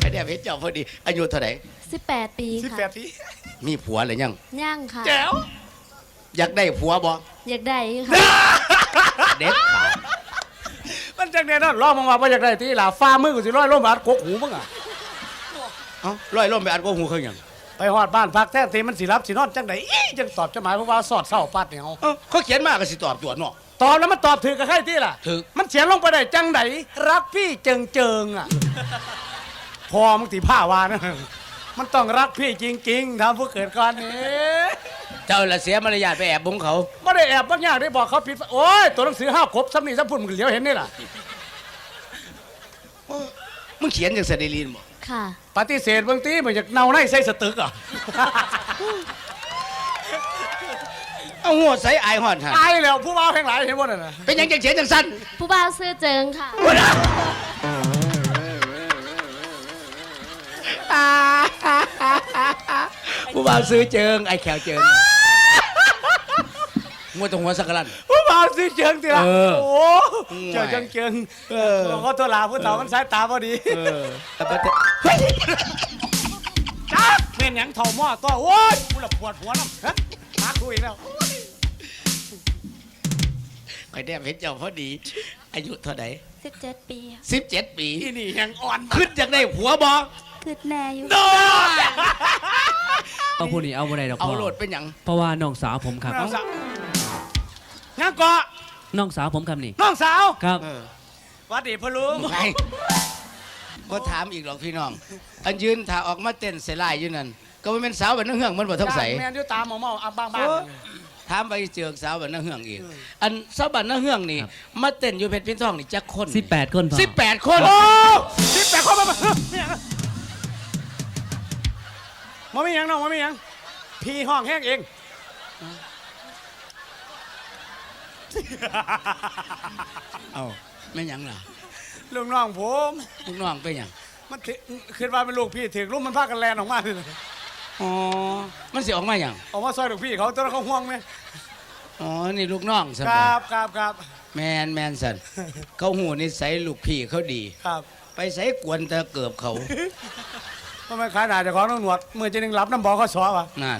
ไอเดียเพชรเจ้าพอดี อายุเท่าไหร่18ปีสิบค่ะแปดปีมีผัวหรือยัง ย่างค่ะ แจ๋วอยากได้ผัวบ่อยากได้ค่ะเด็ดขาดมันจังเนี่ยนั่นร้องมึงว่าบ่อยากได้ที่ล่ะฟ้ามือกูสิร้อยล้มบาดกกหูมึงอะเอ้าลอยล่มไปอัดกวหูเขาหยังไปฮอดบ้านพักแท้ทีมันสิรับสินอนจังไดอีจังตอบจดหมายเพราะว่าสอดเศร้าปัดเนี่ยเอาเอ้าเขาเขียนมาก็สิตอบตัวเนาะ ตอบแล้วมันตอบถือกับใครที่ล่ะ ถูก มันเขียนลงไปได้จังไดรักพี่เจิงเจิงอะ พอมึงตีผ้าวานะมันต้องรักพี่จริงๆทำผู้เกิดก่อนนี้เจ้าละเสียมารยาทไปแอบบุงเขา ไม่ได้แอบบ้างยากได้บอกเขาผิด โอ้ย ตัวหนังสือห้าครบซ้ำนี่ซ้ำพุ่นมึงเหลียวเห็นนี่ล่ะ มึงเขียนอย่างสเดลีนบ่ค่ะ ปฏิเสธบางทีมันอยากเนาในใส่สตึกอะ เอาหัวใส่อายหอดหันตายแล้วผู้ว่าแห่งหลายเห็นบ่นั่นน่ะเป็นหยังจังเขียนจังสั้นผู้บ่าวซื้อเจิงค่ะผู้บ่าวซื้อเจิงไอ้แขวเจิงมัวตรงหัวสักกะลัน ผู้ว่าสิเจิงทีละเออ โอ้เจิงเจิงเจิงเออบอกว่าตัวลาผู้เฒ่ามันสายตาพอดีเออแต่ประเทศเฮ้ย จ้าเป็นหยังเถ่าหม้อตัวโอ้ยกูละปวดหัวน้ำฮะ มาคุยแล้วไอ้เดียเพชรเจ้าพอดี อายุเท่าไหร่17ปีค่ะสิบเจ็ดปี ที่นี่ยังอ่อนขึ้นจากได้ผัวบ่คืดแน่อยู่ โดนเอาผู้นี้เอาบ่ได้ดอกเอาพ่อโหลดเป็นหยังเพราะว่าน้องสาวผมครับน้องสาวยังเกาะน้องสาวผมครับนี่น้องสาวครับ เออหวัดดีพ่อลุงไงก็ถามอีกหรอกพี่น้อง อันยืนถ้าออกมาเต้นเสยลายอยู่นั่น ก็ไม่เป็นสาวแบบนักเฮืองมันบ่ต้องใสแม่นอยู่ตามหมอเมาอับบ้างบ้างถามไปเจอสาวแบบนักเฮืองอีก อันสาวแบบนักเฮืองนี่มาเต้นอยู่เพชรพินทองนี่จักคน18คนพ่อสิบแปดคนโอ้สิบแปดคนมามาไม่ยังน้องมาไม่ยังพี่ห้องแห้งเองเอ้าไม่หยังล่ะลูกน้องผมลูกน้องเป็นหยังมันถึคิดว่าเป็นลูกพี่ถึงลูกมันพากันแลนออกมาเลย อ๋อ มันสิออกมาหยังออกมาซอยลูกพี่เขาตอนนนเขาห่วงไหมอ๋อ นี่ลูกน้องสันครับครับครับแมนแมนสันเขาหูนิสัยลูกพี่เขาดี ครับไปใส่กวนแตะเกือบเขา ทำไมขายหนาเจะของน้องหนวดมือจะนึงรับน้ำบอกเขาสอวะนั่น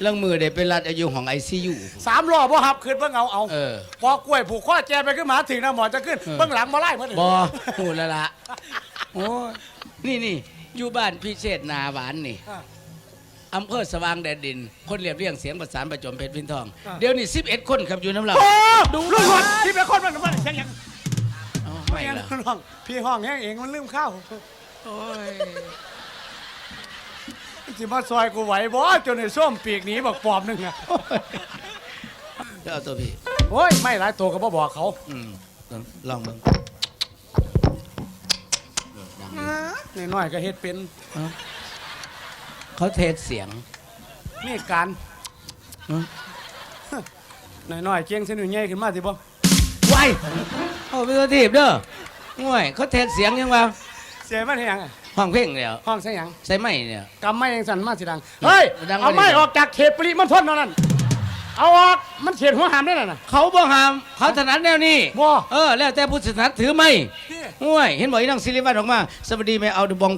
เรื่องมือได้เป็นรัดอายุของไอซียู สามรอบบ่หับขึ้นเบิ่งเอาเอาเออพอกล้วยผูกข้อแจไปขึ้นมาถึงนะหมอจะขึ้นเออ เบื้องหลังมาไล่เพื่อนบอหูและละโอ้ยนี่นี่อยู่บ้านพิเศษนาหวานนี่ อำเภอสว่างแดนดิน คนเรียบเรียงเสียงประสานประจมเพชรพินทอง เดี๋ยวนี้สิบเอ็ดคนครับอยู่น้ำเราโอ้ดูลูกหนวดที่เป็นคนมันมันยังยังเอ้าไม่ไม่งั้นละน้องพี่ห้องแห้งเองมันลืมข้าวโอ้ยสิมาซอยกูไหวบ่จนไอ้ส้มปีกหนีบอกปอบหนึงอะเดี๋ยวเอาตัวพี่โอ้ยไม่หลายตัวก็บ่บอกเขาอืมลองมึงเออดังดีน้อยๆก็เฮ็ดเป็น เขาเทสเสียง นี่การอืมน้อยๆเกียงเส้นหนุ่ยใหญ่ขึ้นมาสิบ่ไว้เอาไปตัวทีบเด้อง่วยเขาเทสเสียงยังวะเสียมันเฮ็ดหยังอะห้องเพลงเดียวห้องใส่หยังใส่ไม่เนี่ยกำไม่ยังสั่นมาสิดัง เฮ้ยดังกว่าเอาไม่นี้ออกจากเขตปริมณฑลเท่านั้น เอาออก มันเขตหัวหามได้น่ะนะเขาบ่หาม เขาถนัดแนวนี้บ่เออ แล้วแต่ผู้ถนัดถือไม่พี่ง่วย เห็นบอกอีนังศิริวัฒน์ออกมา สวัสดีแม่เอาดบอง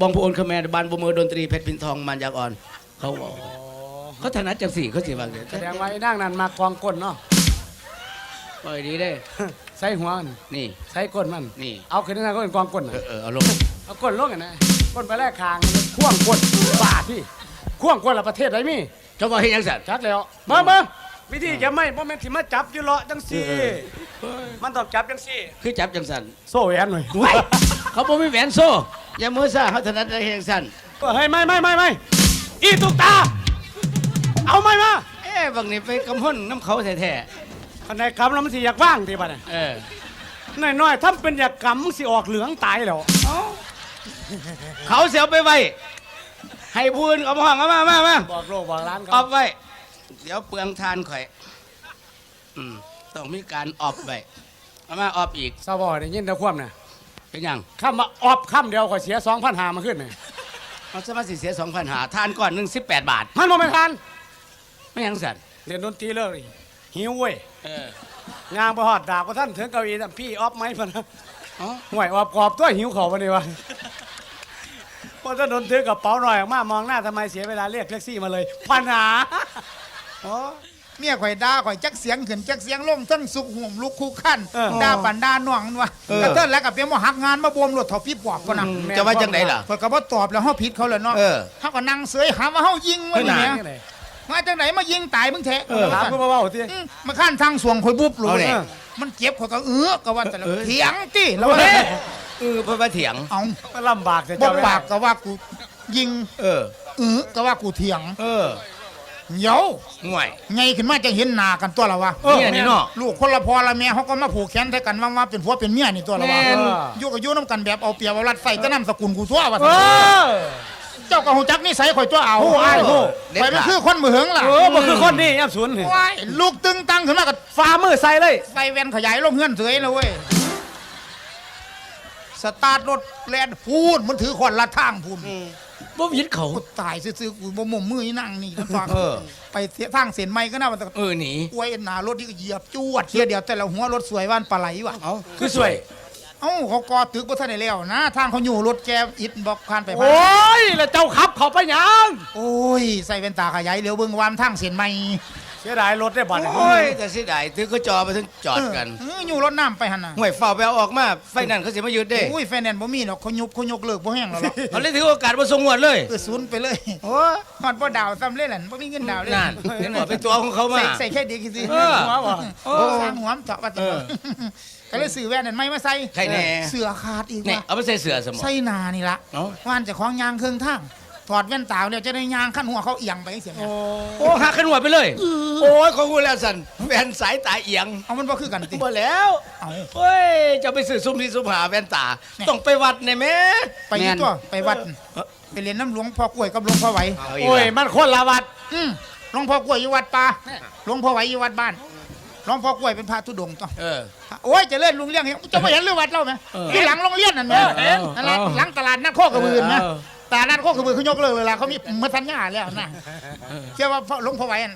บองพระอนคแมบานบมือดนตรีเพชรพินทองมันยากอ่อนเขาบอกเขาถนัดจังสี่เขาสิว่าเดี๋ยวแสดงว่าไอ้นางนั้นมากองก้นเนาะปล่อยดีเด้ใส่หัวมันนี่ใส่ก้นมันนี่เอาขึ้นนั่นก็เป็นกองก้นเอน่ะอเออเอาลงเอาก้นลงกันนะก้นไปแรกคางมันข่วงก้นบาดพี่ข่วงก้นละประเทศไรมีเจ้าก็เห็นยังสัตว์ชัดแล้วมามาวิธีจะไม่บ่แม่นสิมาจับอยู่เลาะจังซี่เออเออ มันต้องจับจังซี่คือจับจังสันโซ่แหวนหน่อยไว้เขาบ่มีแหวนโซ่อย่ามือซ่าเขาถนัดได้เห็นจังสันเฮ้ยไม่ไม่ไม่ไม่อีตุกตา เอาไม่มาเอ๊ะบางนี่ไปกำพ้นน้ำเขาแท้อันไหนคำแล้วมันสิอยากว่างทีบ่เนี่ยๆเออน้อยๆถ้าเป็นอยากกำมึงสิออกเหลืองตายแล้วเขาเสียไปไว้ให้พูนเอามาห้องเอามามามาบอกโลกบอกร้านอเขาอบไว้ เดี๋ยวเปลืองทานข่อยอืม ต้องมีการออบไว้เอามาออบอีกซาบอได้ยินแต่ความเนี่ยเป็นหยังคำมาออบคำเดียวก็เสียสองพันหามาขึ้นเนี่ยเอาสมาสิเสียสองพันหาทานก่อนหนึ่งสิบแปดบาท มันบ่ไม่ทันไม่หยังสันเรียนดนตรีเลิกหิวเว้ยเอองานไปหอดดาบก็ท่านถึงเก้าอี้ท่านพี่ออฟไหมพะนะอ๋อห่วยออบกรอบตัวหิวขอวันนี้วะพอจะโดนถือกระเป๋าหน่อยออกมามองหน้าทำไมเสียเวลาเรียกแท็กซี่มาเลยปัญหาโอ้ เมียข่อยด่าข่อยจักเสียงขึ้นจักเสียงลงทั้งสุกห่วมลุกคู่ขั้นเออด่าปันด่าน่วงนั่นวะเออกระเทินแล้วกับเปียมาหักงานมาบวมรถถอพี่ปอบก็นะจะว่าจังไหนล่ะข่อยก็บ่ตอบแล้วเฮาผิดเขาเลยเนาะเออเฮาก็นั่งเสยหาว่าเฮายิงไว้นี่เออแหน่ะมมาจังไหนมายิงตายมึงแท้เออถามกูมาเบาๆทีอืมมาข้านทางสวงข่อยบุบเลเอายแน่มันเจ็บข่อยก็เออก็ว่าแต่ละเออเถียงติแล้วเอว่าอเออเพื่อมาเถียงเอามันลำบากแต่บ่เจ้าไม่ปากได้ก็ว่ากูยิง เออเออก็ว่ากูเถียง เออ เดี๋ยวห่วย ไงขึ้นมาจะเห็นหน้ากันตัวละวะเนี่ยนี่เนาะลูกคนละพ่อละแม่เขาก็มาผูกแขนใส่กันว่าว่าเป็นผัวเป็นเมียนี่ตัวละวะแม่น อยู่กับอยู่น้ำกันแบบเอาเปรียบเอารัดใส่แต่น้ำสกุลกูทั่วว่าเออ เจ้าก็หูจักนิสัยข่อยตัวเอาโอ้อ้ายโอ้ข่อยมันคือคนมือเหิงล่ะเออมันคือคนนี่ย่ำศูนย์นี่ว้ายลูกตึงตังขึ้นมากับฟ้ามือใส่เลยใส่แว่นขยายลงเฮือนเสยเลยเว้ย สตาร์ทรถแลนพูดมันถือขอนละทางพูนบ่ยิดเขากูตายซื่อๆกูบ่มุมมืออีนั่งนี่ฟังเออ ไปเสียทางเส้นไม้ก็น่ามันเออหนีอวยหนารถที่ก็เหยียบจวดเทียเดียวแต่ละหัวรถสวยว่านปลาไหลว่ะเอาคือสวย เอ้าเขากอตึกบ่ทันได้แล้วนะ ทางเขาอยู่รถแกอิดบอกผ่านไปโอ้ยแล้วเจ้าขับเขาไปยัง โอ้ย ใส่แว่นตาขยายเหลียวเบิ่งวามทางเส้นใหม่ เสียดายรถได้บัตรโอ้ยแต่เสียดายถือก็จอมาถึงจอดกันเอออยู่รถน้ำไปหั่นน่ะห่วยเฝ้าไปเอาออกมาไฟนั่นเขาสิมายึดเด้โอ้ยไฟแนนซ์บ่มีหรอกเขายุบเขายกเลิกบ่แห้งแล้วหรอกเขาเลยถือโอกาสมาส่งงวดเลยเออศูนย์ไปเลยโอ้ยฮอดบ่ดาวซ้ำเลยล่ะบ่มีเงินดาวเลยนั่นเห็นบ่เป็นตัวของเขามาใส่ใส่แค่เดียวคิดสิเออหัวบ่โอ้สร้างหัวมเจาะว่าติเออก็เลยซื้อแว่นนั่นไม่มาใส่ใครแน่เสือขาดอีกเนี่ยว่ะเอาไปใส่เสือสมองใส่หนานี่ละเอ้าว่านเจะของยางเครื่องทางถอดแว่นตาแล้วจะได้ยางขั้นหัวเขาเอียงไปเสียงไงโอ้หักขึ้นหัวไปเลย โอ้ยของกูแล้วสันแว่นสายตาเอียงเอามันบ่คือกันติบ่แล้วเอาเฮ้ยจะไปซื้อซุ้มที่ซุ้มหาแว่นตาเนี่ยต้องไปวัดเนี่ยแม่ไปอยี่ตัวไปวัดไปเรียนน้ำหลวงพ่อกล้วยกับหลวงพ่อไหวเอาอีกโอ้ยแล้วมันคนละวัดอืมหลวงพ่อกล้วยอยู่วัดป่าหลวงพ่อไหวอยู่วัดบ้านหลวงพ่อกล้วยเป็นพระธุดงค์ต้องเออโอ้ยเจะเล่นลุงเลี้ยงเห็นจะไม่เห็นเรื่องวัดเราไหมเออที่หลังโรงเรียนนั่นไหมเออนั่นแหละเออหลังตลาดนัดโคกระบือนะเออ ตลาดนัดโคกระบือเขายกเลิกเลยล่ะเขามีมาทัญญาแล้วนะเชื่อว่าหลวงพ่อไหวอัน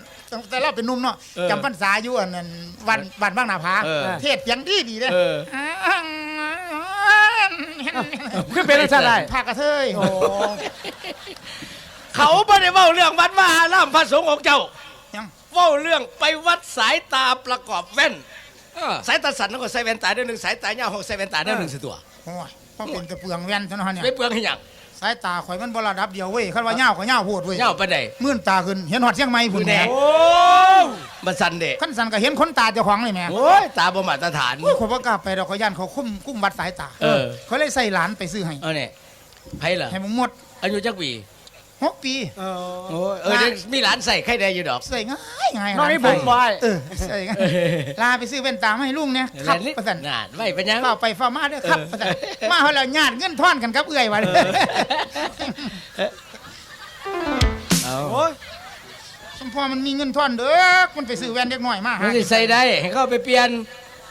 แต่เราเป็นหนุ่มเนาะเออจำพรรษาอยู่อันนั้นวันวันบ้างนาผาเออเทศเสียงดีดีเลยเออ ขึ้นเป็นอะไรได้ พากระเทยเขาไม่ได้เว้าเรื่องวัดว่าอารามพระสงฆ์ของเจ้ายังเว้าเรื่องไปวัดสายตาประกอบแว่นสายตาสันแล้วก็ใส่แว่นตาเดือนหนึ่งสายตาเงาหกใส่แว่นตาเดือนหนึ่งสิตัวโอ้ยเพราะเป็นกระเปืองแว่นเท่านั้นเนี่ย ไม่เปลืองให้หยัง สายตาข่อยมันบระดับเดียวเว้ยคันว่าเงาก็เงาโพดเว้ยเงาไปไหนมื่นตาขึ้นเห็นหอดเชียงใหม่พุ่นแน่แหม่โอ้มันสันเดะขั้นสันก็เห็นคนตาเจ้าของเลยแหม่โอ้ยตาบ่มาตรฐานโอ้ยข่อยบ่กล้าไปดอกข่อยย่านเขาคุ้มคุ้มวัดสายตาเออเขาเลยใส่หลานไปซื้อให้เอาเนี่ยไผล่ะให้มึงหมดอายุจักปี หกปีเออโอ้ยเออเดี๋ยวมีหลานใส่ไข่แดงอยู่ดอก ใส่ง่ายง่ายน้องนี่หบุลาญนไว้เออใส่ง่ายลาไปซื้อแว่นตามาให้ลุงเนี่ยครับประสันน่าไว้เป็นหยังเฝ้าไปเฝ้ามาเด้อครับประสันมาเฮาแล้วญาติเงินทอนกันครับเอื้อยว่าเด้อเอาโอ้ยสมพอมันมีเงินทอนเด้อมันไปซื้อแว่นเด็กน้อยมามันหาสิใส่ได้ให้เขาไปเปลี่ยน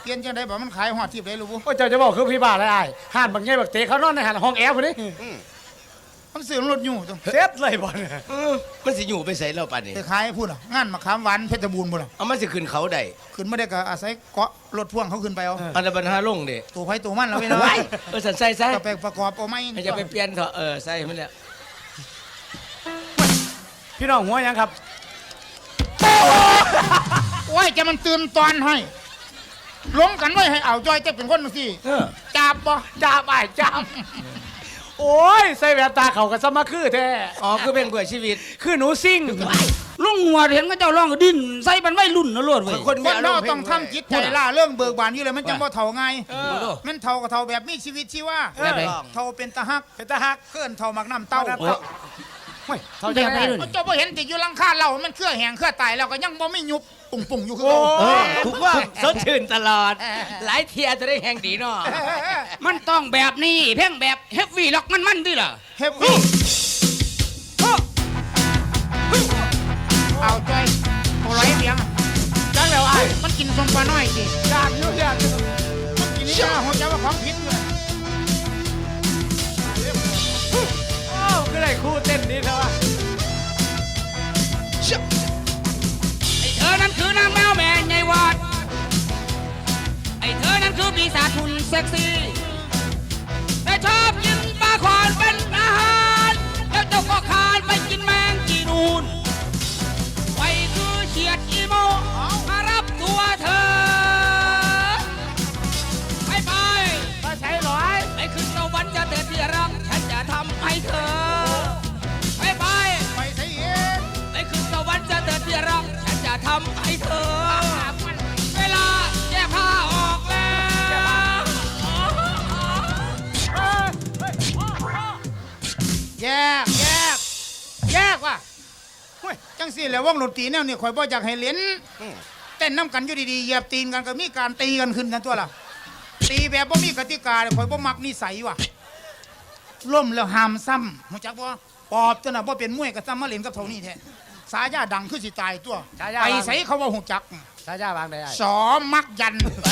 เปลี่ยนจังได๋บ่มันขายฮอดทิพย์ได้รู้บ่โอ้ยเจ้าจะบอกคือพี่บ้าอะไรไอ้ห่านบางแง่บักเตะเขานอนในหันห้องแอร์พอดี มันซื้อรถอยู่ตัวเซ็ตเลยบอลเออมันสิอยู่ไปใส่แล้วป่านนี้ไปขายพูดอะงานมะขามหวานเพชรบูรณ์พุ่นอะเอามันสิขึ้นเขาได้ขึ้นมาได้ก็อาศัยเกาะรถพ่วงเขาขึ้นไปเอาอันนั้นปัญหาลงเด้ตัวไผตัวมันแล้วไปเนาะไว้เออสันใส่ใส่ก็ไปประกอบเอาไม้ให้จะไปเปลี่ยนเถอะเออใส่มันแล้วพี่น้องหัวยังครับโอ้ยจะมันตื่นตอนให้ลงกันไว้ให้เอาจอยจะเป็นคนจังซี่เออจับบ่จ้าไปจ้า โอ้ย ใส่แว่นตาเขากับสมาคือแท้อ๋อคือเป็นกว่าชีวิต คือหนูซิ่งลุงหัวเห็นก็เจ้าร้องก็ดิ้นใส่มันไม่รุ่นนะโลดเว้ย คนคมีนอารเรามณ์ต้องทำจิตใจล่าเรื่องเบิกบานอยู่เลยมันจังบ่เฒ่าไงเออมันเฒ่าก็เฒ่าแบบมีชีวิตชีวาแบบไหนเฒ่าเป็นตาฮักเป็นตาหักเกินเฒ่ามักน้ำเต้าเฮ้ยเขาจะแบบไหนได้รุ่นเจ้าบ่เห็นติดอยู่หลังคาเรามันเครื่อแหงเครื่อตายแล้วก็ยังบ่ไม่ยุบ ปุ่งปุ่งๆอยู่คือโอ้เก่าเออถูกว่าสดชื่นตลอด หลายเทียจะได้แห่งดีเนาะมันต้องแบบนี้เพ่งแบบเฮฟวี่ล็อกมันมันๆด้วยล่ะเฮฟวี่เอาจอยโอ้ร้อยเสียงจังแล้วไอ้มันกินสมปลาน้อยสิอยากอยู่อยากอยู่มันกินนี่นะหัวใจว่าของผิดเลยอ้าวก็ได้คู่เต้นนี้เถอะ นั้นคือนางแมวแม่ใหญ่วัดไอ้เธอนั้นคือปีศาจหุ่นเซ็กซี่ สิแหล้ววงดนตรีแนวนี่ข่อยบ่อยากให้เล่นเต้นน้ำกันอยู่ดีๆเหยียบตีนกันก็มีการตีกันขึ้นนั่นตัวล่ะตีแบบบ่มีกติกาเนี่ยข่อยบ่มักนิสัยว่ะล่มแล้วห้ามซ้ำหูจักบ่ปอบตัวน่ะบ่เป็นมวยกับซ้ำมาเล่นกับเท่านี้แท้สายาดังคือสิตายตัวฉายา ไปใส่เขาว่าหูจัก ชายาวางได้สอมักยันไป